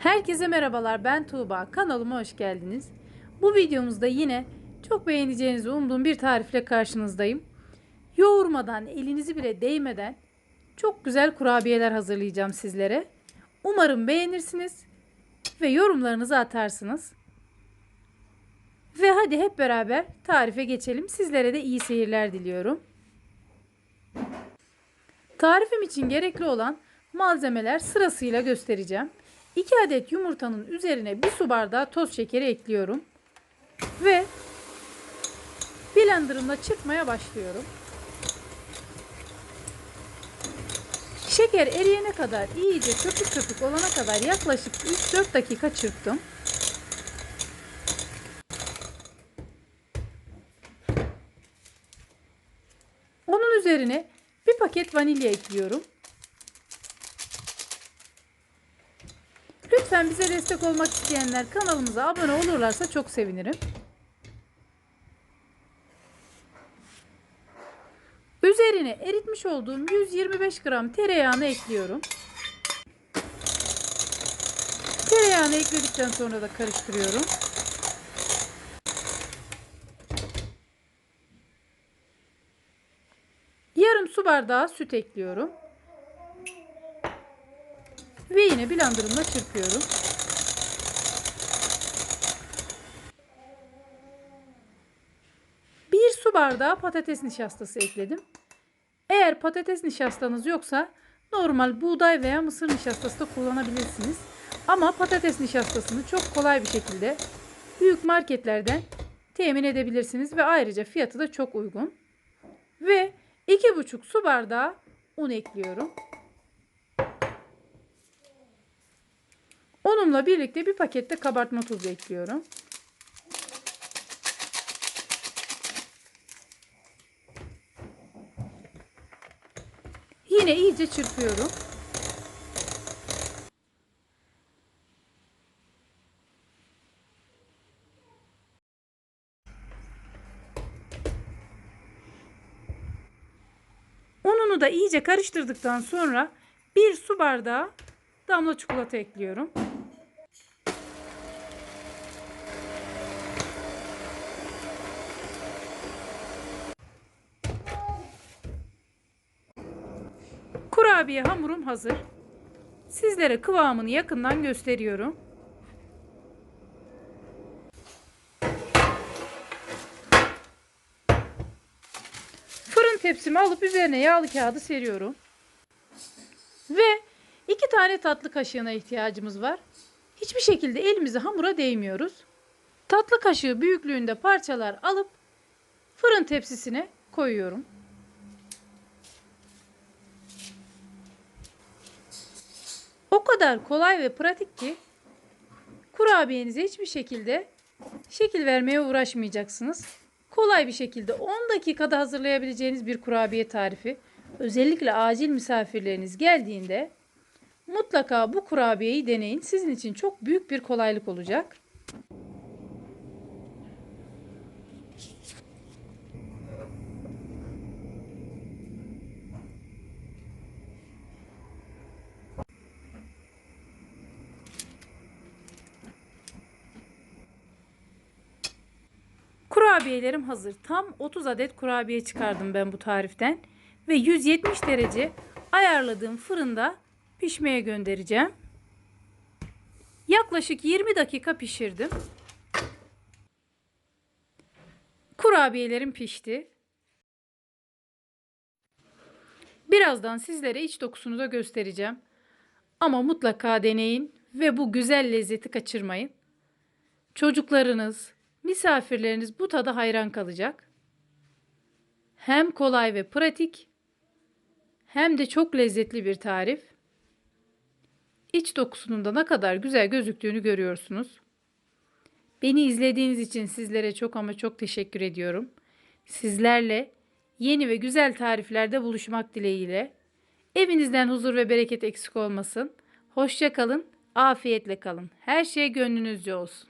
Herkese merhabalar ben Tuğba kanalıma hoş geldiniz. Bu videomuzda yine çok beğeneceğinizi umduğum bir tarifle karşınızdayım. Yoğurmadan elinizi bile değmeden çok güzel kurabiyeler hazırlayacağım sizlere. Umarım beğenirsiniz ve yorumlarınızı atarsınız. Ve hadi hep beraber tarife geçelim. Sizlere de iyi seyirler diliyorum. Tarifim için gerekli olan malzemeler sırasıyla göstereceğim. 2 adet yumurtanın üzerine 1 su bardağı toz şekeri ekliyorum. Ve blenderımla çırpmaya başlıyorum. Şeker eriyene kadar iyice köpük köpük olana kadar yaklaşık 3-4 dakika çırptım. Onun üzerine bir paket vanilya ekliyorum. Lütfen bize destek olmak isteyenler kanalımıza abone olurlarsa çok sevinirim. Üzerine eritmiş olduğum 125 gram tereyağını ekliyorum. Tereyağını ekledikten sonra da karıştırıyorum. Yarım su bardağı süt ekliyorum. Ve yine blenderımla çırpıyorum. Bir su bardağı patates nişastası ekledim. Eğer patates nişastanız yoksa normal buğday veya mısır nişastası da kullanabilirsiniz. Ama patates nişastasını çok kolay bir şekilde büyük marketlerden temin edebilirsiniz ve ayrıca fiyatı da çok uygun. Ve 2,5 su bardağı un ekliyorum. Onunla birlikte bir pakette kabartma tozu ekliyorum. Yine iyice çırpıyorum. Ununu da iyice karıştırdıktan sonra bir su bardağı damla çikolata ekliyorum. Kurabiye hamurum hazır. Sizlere kıvamını yakından gösteriyorum. Fırın tepsimi alıp üzerine yağlı kağıdı seriyorum. Ve iki tane tatlı kaşığına ihtiyacımız var. Hiçbir şekilde elimizi hamura değmiyoruz. Tatlı kaşığı büyüklüğünde parçalar alıp fırın tepsisine koyuyorum. O kadar kolay ve pratik ki kurabiyenize hiçbir şekilde şekil vermeye uğraşmayacaksınız. Kolay bir şekilde 10 dakikada hazırlayabileceğiniz bir kurabiye tarifi. Özellikle acil misafirleriniz geldiğinde mutlaka bu kurabiyeyi deneyin. Sizin için çok büyük bir kolaylık olacak. Kurabiyelerim hazır. Tam 30 adet kurabiye çıkardım ben bu tariften. Ve 170 derece ayarladığım fırında pişmeye göndereceğim. Yaklaşık 20 dakika pişirdim. Kurabiyelerim pişti. Birazdan sizlere iç dokusunu da göstereceğim. Ama mutlaka deneyin ve bu güzel lezzeti kaçırmayın. Çocuklarınız, misafirleriniz bu tada hayran kalacak. Hem kolay ve pratik hem de çok lezzetli bir tarif. İç dokusunun da ne kadar güzel gözüktüğünü görüyorsunuz. Beni izlediğiniz için sizlere çok ama çok teşekkür ediyorum. Sizlerle yeni ve güzel tariflerde buluşmak dileğiyle. Evinizden huzur ve bereket eksik olmasın. Hoşça kalın, afiyetle kalın. Her şey gönlünüzce olsun.